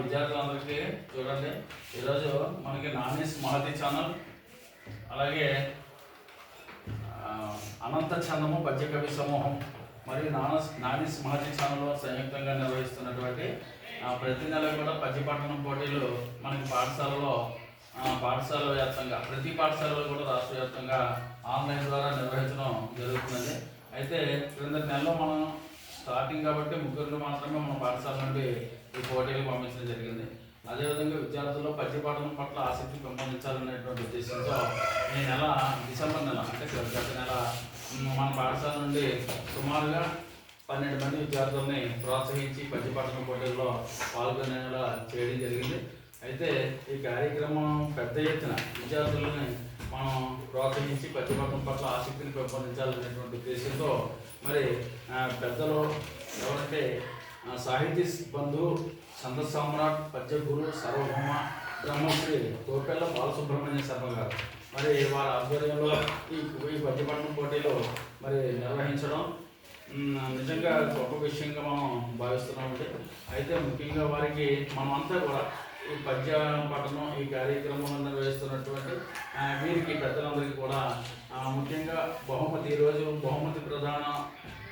విద్యార్థులందరికీ చూడండి. ఈరోజు మనకి నానీస్ మహతి ఛానల్ అలాగే అనంత చందము పద్య కవి సమూహం మరియు నానస్ నానీస్ మహతి ఛానల్ సంయుక్తంగా నిర్వహిస్తున్నటువంటి ప్రతి నెల కూడా పద్య పట్టణం పోటీలు మనకి పాఠశాలలో పాఠశాల వ్యాప్తంగా ప్రతి పాఠశాలలో కూడా రాష్ట్ర వ్యాప్తంగా ఆన్లైన్ ద్వారా నిర్వహించడం జరుగుతున్నది. అయితే క్రింద నెలలో మనం స్టార్టింగ్ కాబట్టి ముగ్గురు మాత్రమే మన పాఠశాల నుండి ఈ పోటీలు పంపించడం జరిగింది. అదేవిధంగా విద్యార్థుల్లో పద్య పాఠనం పట్ల ఆసక్తి పెంపొందించాలనేటువంటి ఉద్దేశంతో ఈ నెల డిసెంబర్ నెల అంటే గత నెల మన పాఠశాల నుండి సుమారుగా పన్నెండు మంది విద్యార్థుల్ని ప్రోత్సహించి పద్య పాఠన పోటీల్లో పాల్గొనేలా చేయడం జరిగింది. అయితే ఈ కార్యక్రమం పెద్ద ఎత్తున విద్యార్థులని మనం ప్రోత్సహించి పద్య పాఠం పట్ల ఆసక్తిని పెంపొందించాలనేటువంటి ఉద్దేశంతో మరి పెద్దలు ఎవరంటే సాహితీ బంధు సంత సామ్రాట్ పద్యగురు సార్వభౌమ బ్రహ్మశ్రీ కోపెల్ల బాలసుబ్రహ్మణ్య శర్మ గారు. మరి వారి ఆధ్వర్యంలో ఈ ఈ పద్యపట్నం పోటీలో మరి నిర్వహించడం నిజంగా గొప్ప విషయంగా మనం భావిస్తున్నామండి. అయితే ముఖ్యంగా వారికి మనమంతా కూడా ఈ పద్య పఠనం ఈ కార్యక్రమం నిర్వహిస్తున్నటువంటి వీరికి పెద్దలందరికీ కూడా ముఖ్యంగా బహుమతి ఈరోజు బహుమతి ప్రధాన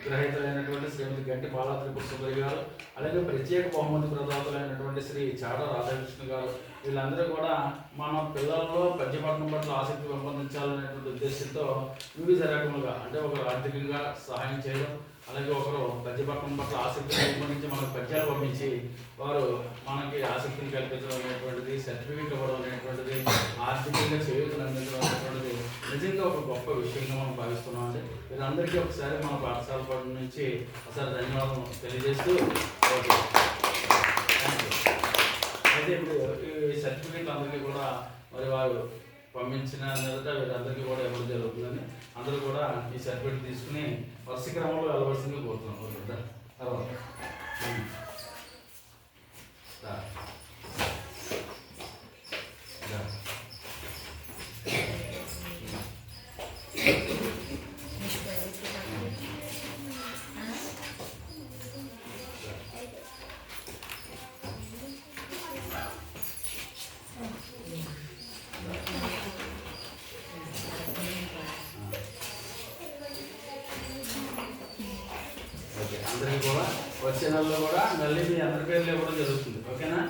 గ్రహీతలైనటువంటి శ్రీమతి గంటి బాలా త్రిపుర గారు అలాగే ప్రత్యేక బహుమతి ప్రదాతలైనటువంటి శ్రీ చాడ రాధాకృష్ణ గారు వీళ్ళందరూ కూడా మన పిల్లల్లో పద్యపట్నం పట్ల ఆసక్తి పెంపొందించాలనేటువంటి ఉద్దేశంతో వివిధ రకములుగా అంటే ఒకరు ఆర్థికంగా సహాయం చేయడం అలాగే ఒకరు పద్యపట్నం పట్ల ఆసక్తి పెంపొందించి మనకు పద్యాలు పంపించి వారు మనకి ఆసక్తిని కల్పించడం అనేటువంటిది సర్టిఫికేట్ ఇవ్వడం అనేటువంటిది ఆర్థికంగా చేయూతలు నిజంగా ఒక గొప్ప విషయంగా మనం భావిస్తున్నాం అండి వీరందరికీ ఒకసారి మన పాఠశాల పడి నుంచి ఒకసారి ధన్యవాదం తెలియజేస్తూ అయితే ఇప్పుడు ఈ సర్టిఫికేట్ అందరికీ కూడా మరి వారు పంపించిన మీదట వీరందరికీ కూడా ఇవ్వడం జరుగుతుందని అందరూ కూడా ఈ సర్టిఫికేట్ తీసుకుని వరుస క్రమంలో వెళ్ళవలసిందిగా కోరుతున్నాం. తర్వాత. అందరికీ కూడా. వచ్చే నెలలో కూడా మళ్ళీ మీ అందరి పేర్లు ఇవ్వడం జరుగుతుంది. ఓకేనా?